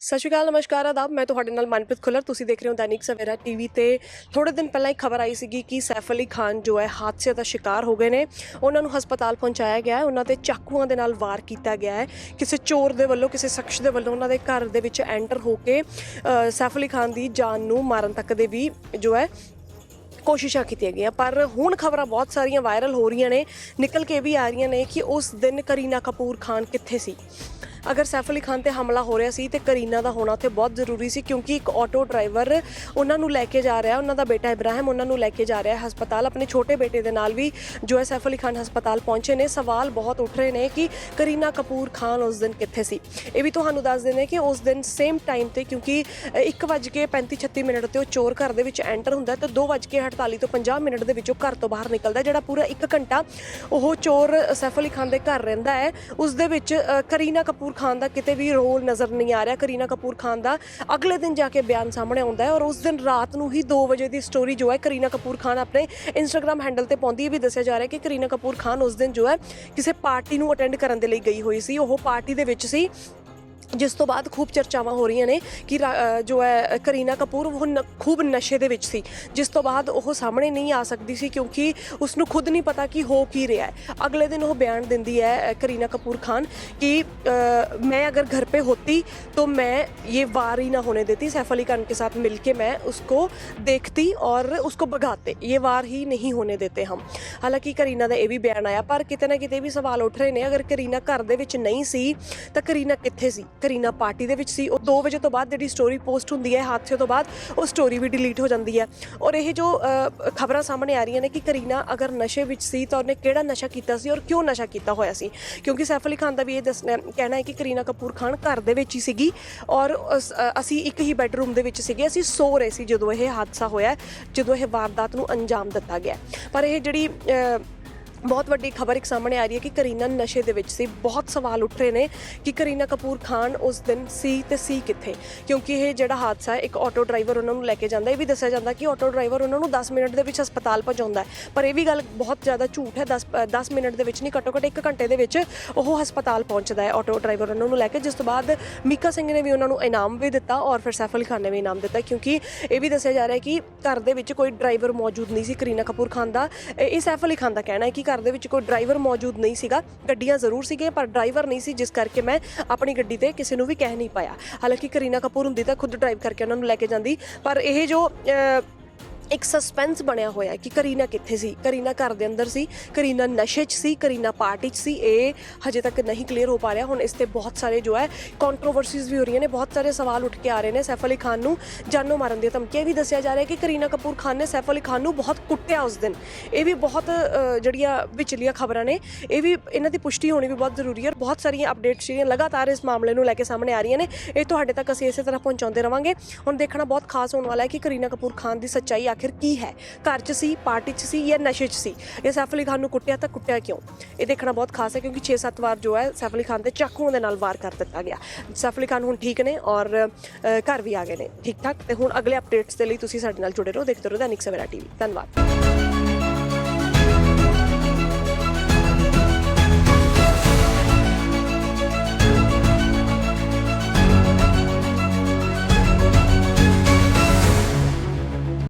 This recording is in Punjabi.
ਸਤਿ ਸ਼੍ਰੀ ਅਕਾਲ, ਨਮਸਕਾਰ, ਆਦਾਬ। ਮੈਂ ਤੁਹਾਡੇ ਨਾਲ ਮਨਪ੍ਰੀਤ ਖੁੱਲਰ। ਤੁਸੀਂ ਦੇਖ ਰਹੇ ਹੋ ਦੈਨਿਕ ਸਵੇਰਾ ਟੀਵੀ ਤੇ। ਥੋੜੇ ਦਿਨ ਪਹਿਲਾਂ ਇੱਕ ਖਬਰ ਆਈ ਸੀਗੀ ਕਿ ਸੈਫ ਅਲੀ ਖਾਨ ਜੋ ਹੈ ਹਾਦਸੇ ਦਾ ਸ਼ਿਕਾਰ ਹੋ ਗਏ ਨੇ। ਉਹਨਾਂ ਨੂੰ ਹਸਪਤਾਲ ਪਹੁੰਚਾਇਆ ਗਿਆ ਹੈ। ਉਹਨਾਂ ਤੇ ਚਾਕੂਆਂ ਦੇ ਨਾਲ ਵਾਰ ਕੀਤਾ ਗਿਆ ਹੈ। ਕਿਸੇ ਚੋਰ ਦੇ ਵੱਲੋਂ, ਕਿਸੇ ਸ਼ਖਸ ਦੇ ਵੱਲੋਂ ਉਹਨਾਂ ਦੇ ਘਰ ਦੇ ਵਿੱਚ ਐਂਟਰ ਹੋ ਕੇ ਸੈਫ ਅਲੀ ਖਾਨ ਦੀ ਜਾਨ ਨੂੰ ਮਾਰਨ ਤੱਕ ਦੇ ਵੀ ਜੋ ਹੈ ਕੋਸ਼ਿਸ਼ਾਂ ਕੀਤੀਆਂ ਗਈਆਂ। ਪਰ ਹੁਣ ਖਬਰਾਂ ਬਹੁਤ ਸਾਰੀਆਂ ਵਾਇਰਲ ਹੋ ਰਹੀਆਂ ਨੇ। ਨਿਕਲ ਕੇ ਵੀ ਆ ਰਹੀਆਂ ਨੇ ਕਿ ਉਸ ਦਿਨ ਕਰੀਨਾ ਕਪੂਰ ਖਾਨ ਕਿੱਥੇ ਸੀ? ਅਗਰ ਸੈਫ ਅਲੀ ਖਾਨ ਤੇ ਹਮਲਾ ਹੋ ਰਿਹਾ ਸੀ ਤੇ ਕਰੀਨਾ ਦਾ ਹੋਣਾ ਉੱਥੇ ਬਹੁਤ ਜ਼ਰੂਰੀ ਸੀ, ਕਿਉਂਕਿ ਇੱਕ ਆਟੋ ਡਰਾਈਵਰ ਉਹਨਾਂ ਨੂੰ ਲੈ ਕੇ ਜਾ ਰਿਹਾ, ਉਹਨਾਂ ਦਾ ਬੇਟਾ ਇਬਰਾਹਿਮ ਉਹਨਾਂ ਨੂੰ ਲੈ ਕੇ ਜਾ ਰਿਹਾ ਹੈ ਹਸਪਤਾਲ। ਆਪਣੇ ਛੋਟੇ ਬੇਟੇ ਦੇ ਨਾਲ ਵੀ ਜੋ ਹੈ ਸੈਫ ਅਲੀ ਖਾਨ ਹਸਪਤਾਲ ਪਹੁੰਚੇ ਨੇ। ਸਵਾਲ ਬਹੁਤ ਉੱਠ ਰਹੇ ਨੇ ਕਿ ਕਰੀਨਾ ਕਪੂਰ ਖਾਨ ਉਸ ਦਿਨ ਕਿੱਥੇ ਸੀ? ਇਹ ਵੀ ਤੁਹਾਨੂੰ ਦੱਸ ਦਿੰਦੇ ਕਿ ਉਸ ਦਿਨ ਸੇਮ ਟਾਈਮ ਤੇ ਕਿਉਂਕਿ 1:35 36 ਮਿੰਟ ਤੇ ਉਹ ਚੋਰ ਘਰ ਦੇ ਵਿੱਚ ਐਂਟਰ ਹੁੰਦਾ ਹੈ ਤੇ 2:48 ਤੋਂ 50 ਮਿੰਟ ਦੇ ਵਿੱਚ ਉਹ ਘਰ ਤੋਂ ਬਾਹਰ ਨਿਕਲਦਾ ਜਿਹੜਾ ਪੂਰਾ 1 ਘੰਟਾ ਉਹ ਚੋਰ ਸੈਫ ਅਲੀ ਖਾਨ ਦੇ ਘਰ ਰਹਿੰਦਾ ਹੈ। ਉਸ ਦੇ ਵਿੱਚ ਕਰੀਨਾ ਕਪੂਰ ਖਾਨ ਦਾ ਕਿਤੇ ਵੀ ਰੋਲ ਨਜ਼ਰ ਨਹੀਂ ਆ ਰਿਹਾ, ਕਰੀਨਾ ਕਪੂਰ ਖਾਨ ਦਾ। ਅਗਲੇ ਦਿਨ ਜਾ ਕੇ ਬਿਆਨ ਸਾਹਮਣੇ ਆਉਂਦਾ ਹੈ ਔਰ ਉਸ ਦਿਨ ਰਾਤ ਨੂੰ ਹੀ 2 ਵਜੇ ਦੀ ਸਟੋਰੀ ਜੋ ਹੈ ਕਰੀਨਾ ਕਪੂਰ ਖਾਨ ਆਪਣੇ ਇੰਸਟਾਗ੍ਰam ਹੈਂਡਲ ਤੇ ਪਾਉਂਦੀ ਹੈ। ਵੀ ਦੱਸਿਆ ਜਾ ਰਿਹਾ ਕਿ ਕਰੀਨਾ ਕਪੂਰ ਖਾਨ ਉਸ ਦਿਨ ਜੋ ਹੈ ਕਿਸੇ ਪਾਰਟੀ ਨੂੰ ਅਟੈਂਡ ਕਰਨ ਦੇ ਲਈ ਗਈ ਹੋਈ ਸੀ। ਉਹ ਪਾਰਟੀ ਦੇ ਵਿੱਚ ਸੀ। ਜਿਸ ਤੋਂ ਬਾਅਦ ਖੂਬ ਚਰਚਾਵਾਂ ਹੋ ਰਹੀਆਂ ਨੇ ਕਿ ਰਾ- ਅ, ਜੋ ਹੈ ਕਰੀਨਾ ਕਪੂਰ ਉਹ ਨ- ਖੂਬ ਨਸ਼ੇ ਦੇ ਵਿੱਚ ਸੀ ਜਿਸ ਤੋਂ ਬਾਅਦ ਉਹ ਸਾਹਮਣੇ ਨਹੀਂ ਆ ਸਕਦੀ ਸੀ ਕਿਉਂਕਿ ਉਸ ਨੂੰ ਖੁਦ ਨਹੀਂ ਪਤਾ ਕਿ ਹੋ ਕੀ ਰਿਹਾ ਹੈ ਅਗਲੇ ਦਿਨ ਉਹ ਬਿਆਨ ਦਿੰਦੀ ਹੈ ਅ, ਕਰੀਨਾ कपूर खान कि अ, मैं अगर घर पे होती तो मैं ये वार ही ना होने देती सैफ अली खान के साथ मिलके मैं उसको देखती और उसको भगाते ये वार ही नहीं होने देते हम ਹਾਲਾਂਕਿ ਕਰੀਨਾ ਦਾ ਇਹ ਵੀ ਬਿਆਨ ਆਇਆ ਪਰ ਕਿਤੇ ਨਾ ਕਿਤੇ ਵੀ ਸਵਾਲ ਉੱਠ ਰਹੇ ਨੇ ਅਗਰ ਕਰੀਨਾ ਘਰ ਦੇ ਵਿੱਚ ਨਹੀਂ ਸੀ ਤਾਂ ਕਰੀਨਾ ਕਿੱਥੇ ਸੀ ਕਰੀਨਾ ਪਾਰਟੀ ਦੇ ਵਿੱਚ ਸੀ। ਉਹ 2 ਵਜੇ ਤੋਂ ਬਾਅਦ ਜਿਹੜੀ ਸਟੋਰੀ ਪੋਸਟ ਹੁੰਦੀ ਹੈ, ਹਾਦਸੇ ਤੋਂ ਬਾਅਦ ਉਹ ਸਟੋਰੀ ਵੀ ਡਿਲੀਟ ਹੋ ਜਾਂਦੀ ਹੈ। ਔਰ ਇਹ ਜੋ ਖਬਰਾਂ ਸਾਹਮਣੇ ਆ ਰਹੀਆਂ ਨੇ ਕਿ ਕਰੀਨਾ ਅਗਰ ਨਸ਼ੇ ਵਿੱਚ ਸੀ ਤਾਂ ਉਹਨੇ ਕਿਹੜਾ ਨਸ਼ਾ ਕੀਤਾ ਸੀ ਔਰ ਕਿਉਂ ਨਸ਼ਾ ਕੀਤਾ ਹੋਇਆ ਸੀ? ਕਿਉਂਕਿ ਸੈਫ ਅਲੀ ਖਾਨ ਦਾ ਵੀ ਇਹ ਦੱਸਣਾ ਕਹਿਣਾ ਹੈ ਕਿ ਕਰੀਨਾ ਕਪੂਰ ਖਾਨ ਘਰ ਦੇ ਵਿੱਚ ਹੀ ਸੀਗੀ ਔਰ ਉਸ- ਅਸੀਂ ਇੱਕ ਹੀ ਬੈੱਡਰੂਮ ਦੇ ਵਿੱਚ ਸੀਗੇ। ਅਸੀਂ ਸੋ ਰਹੇ ਸੀ ਜਦੋਂ ਇਹ ਹਾਦਸਾ ਹੋਇਆ, ਜਦੋਂ ਇਹ ਵਾਰਦਾਤ ਨੂੰ ਅੰਜਾਮ ਦਿੱਤਾ ਗਿਆ। ਪਰ ਇਹ ਜਿਹੜੀ ਬਹੁਤ ਵੱਡੀ ਖਬਰ ਇੱਕ ਸਾਹਮਣੇ ਆ ਰਹੀ ਹੈ ਕਿ ਕਰੀਨਾ ਨਸ਼ੇ ਦੇ ਵਿੱਚ ਸੀ। ਬਹੁਤ ਸਵਾਲ ਉੱਠ ਰਹੇ ਨੇ ਕਿ ਕਰੀਨਾ ਕਪੂਰ ਖਾਨ ਉਸ ਦਿਨ ਸੀ ਤੇ ਸੀ ਕਿੱਥੇ? ਕਿਉਂਕਿ ਇਹ ਜਿਹੜਾ ਹਾਦਸਾ ਹੈ ਇੱਕ ਆਟੋ ਡਰਾਈਵਰ ਉਹਨਾਂ ਨੂੰ ਲੈ ਕੇ ਜਾਂਦਾ ਇਹ ਵੀ ਦੱਸਿਆ ਜਾਂਦਾ ਕਿ ਆਟੋ ਡਰਾਈਵਰ ਉਹਨਾਂ ਨੂੰ 10 ਮਿੰਟ ਦੇ ਵਿੱਚ ਹਸਪਤਾਲ ਪਹੁੰਚਾਉਂਦਾ ਹੈ। ਪਰ ਇਹ ਵੀ ਗੱਲ ਬਹੁਤ ਜ਼ਿਆਦਾ ਝੂਠ ਹੈ। 10 ਅ, 10 ਮਿੰਟ ਦੇ ਵਿੱਚ ਨਹੀਂ ਘੱਟੋ ਘੱਟ 1 ਘੰਟੇ ਦੇ ਵਿੱਚ ਉਹ ਹਸਪਤਾਲ ਪਹੁੰਚਦਾ ਹੈ ਆਟੋ ਡਰਾਈਵਰ ਉਹਨਾਂ ਨੂੰ ਲੈ ਕੇ। ਜਿਸ ਤੋਂ ਬਾਅਦ ਮੀਕਾ ਸਿੰਘ ਨੇ ਵੀ ਉਹਨਾਂ ਨੂੰ ਇਨਾਮ ਵੀ ਦਿੱਤਾ ਔਰ ਫਿਰ ਸੈਫ ਅਲੀ ਖਾਨ ਨੇ ਵੀ ਇਨਾਮ ਦਿੱਤਾ। ਕਿਉਂਕਿ ਇਹ ਵੀ ਦੱਸਿਆ ਜਾ ਰਿਹਾ ਹੈ ਕਿ ਘਰ ਦੇ ਵਿੱਚ ਕੋਈ ਡਰਾਈਵਰ ਮੌਜੂਦ ਨਹੀਂ ਸੀ ਕਰੀਨਾ ਕਪੂਰ ਖਾਨ ਦਾ। ਇਹ ਇਹ ਸੈਫ ਅਲੀ ਖਾਨ ਦਾ ਕਹਿਣਾ ਹੈ ਕਿ ਘਰ ਦੇ ਵਿੱਚ ਕੋਈ ਡਰਾਈਵਰ ਮੌਜੂਦ ਨਹੀਂ ਸੀਗਾ। ਗੱਡੀਆਂ ਜ਼ਰੂਰ ਸੀਗੀਆਂ, ਪਰ ਡਰਾਈਵਰ ਨਹੀਂ ਸੀ, ਜਿਸ ਕਰਕੇ ਮੈਂ ਆਪਣੀ ਗੱਡੀ ਤੇ ਕਿਸੇ ਨੂੰ ਵੀ ਕਹਿ ਨਹੀਂ ਪਾਇਆ। ਹਾਲਾਂਕਿ ਕਰੀਨਾ ਕਪੂਰ ਹੁੰਦੀ ਤਾਂ ਖੁਦ ਡਰਾਈਵ ਕਰਕੇ ਉਹਨਾਂ ਨੂੰ ਲੈ ਕੇ ਜਾਂਦੀ। ਪਰ ਇਹ ਜੋ ਇੱਕ ਸਸਪੈਂਸ ਬਣਿਆ ਹੋਇਆ ਕਿ ਕਰੀਨਾ ਕਿੱਥੇ ਸੀ? ਕਰੀਨਾ ਘਰ ਦੇ ਅੰਦਰ ਸੀ, ਕਰੀਨਾ ਨਸ਼ੇ 'ਚ ਸੀ, ਕਰੀਨਾ ਪਾਰਟੀ 'ਚ ਸੀ। ਇਹ ਹਜੇ ਤੱਕ ਨਹੀਂ ਕਲੀਅਰ ਹੋ ਪਾ ਰਿਹਾ। ਹੁਣ ਇਸ ਤੇ ਬਹੁਤ ਸਾਰੇ ਜੋ ਹੈ ਕੰਟਰੋਵਰਸੀਜ਼ ਵੀ ਹੋ ਰਹੀਆਂ ਨੇ। ਬਹੁਤ ਸਾਰੇ ਸਵਾਲ ਉੱਠ ਕੇ ਆ ਰਹੇ ਨੇ ਸੈਫ ਅਲੀ ਖਾਨ ਨੂੰ ਜਾਨੋਂ ਮਾਰਨ ਦੀਆਂ ਧਮਕੀਆਂ ਵੀ ਦੱਸਿਆ ਜਾ ਰਿਹਾ ਕਿ ਕਰੀਨਾ ਕਪੂਰ ਖਾਨ ਨੇ ਸੈਫ ਅਲੀ ਖਾਨ ਨੂੰ ਬਹੁਤ ਕੁੱਟਿਆ ਉਸ ਦਿਨ। ਇਹ ਵੀ ਬਹੁਤ ਜਿਹੜੀਆਂ ਵਿਚਲੀਆਂ ਖਬਰਾਂ ਨੇ, ਇਹ ਵੀ ਇਹਨਾਂ ਦੀ ਪੁਸ਼ਟੀ ਹੋਣੀ ਵੀ ਬਹੁਤ ਜ਼ਰੂਰੀ ਹੈ। ਔਰ ਬਹੁਤ ਸਾਰੀਆਂ ਅਪਡੇਟਸ ਜਿਹੜੀਆਂ ਲਗਾਤਾਰ ਇਸ ਮਾਮਲੇ ਨੂੰ ਲੈ ਕੇ ਸਾਹਮਣੇ ਆ ਰਹੀਆਂ ਨੇ। ਇਹ ਤੁਹਾਡੇ ਤੱਕ ਅਸੀਂ ਇਸੇ ਤਰ੍ਹਾਂ ਪਹੁੰਚਾਉਂਦੇ ਰਵਾਂਗੇ। ਹੁਣ ਦੇਖਣਾ ਬਹੁਤ ਖਾਸ ਹੋਣ ਵਾਲਾ ਹੈ ਕਿ ਕਰੀਨਾ ਕਪੂਰ ਖਾਨ ਦੀ ਸੱਚਾਈ ਆਖਿਰ ਕੀ ਹੈ? ਘਰ 'ਚ ਸੀ, ਪਾਰਟੀ 'ਚ ਸੀ ਜਾਂ ਨਸ਼ੇ 'ਚ ਸੀ? ਇਹ ਸੈਫ ਅਲੀ ਖਾਨ ਨੂੰ ਕੁੱਟਿਆ ਤਾਂ ਕੁੱਟਿਆ ਕਿਉਂ? ਇਹ ਦੇਖਣਾ ਬਹੁਤ ਖਾਸ ਹੈ ਕਿਉਂਕਿ 6-7 ਵਾਰ ਜੋ ਹੈ ਸੈਫ ਅਲੀ ਖਾਨ ਤੇ ਚਾਕੂਆਂ ਦੇ ਨਾਲ ਵਾਰ ਕਰ ਦਿੱਤਾ ਗਿਆ। ਸੈਫ ਅਲੀ ਖਾਨ ਹੁਣ ਠੀਕ ਨੇ ਔਰ ਘਰ ਵੀ ਆ ਗਏ ਨੇ। ਠੀਕ ਠਾਕ ਤੇ ਹੁਣ ਅਗਲੇ ਅਪਡੇਟਸ ਦੇ ਲਈ ਤੁਸੀਂ ਸਾਡੇ ਨਾਲ ਜੁੜੇ ਰਹੋ। ਦੇਖਦੇ ਰਹੋ ਦੈਨਿਕ ਸਵੇਰਾ ਟੀਵੀ। ਧੰਨਵਾਦ।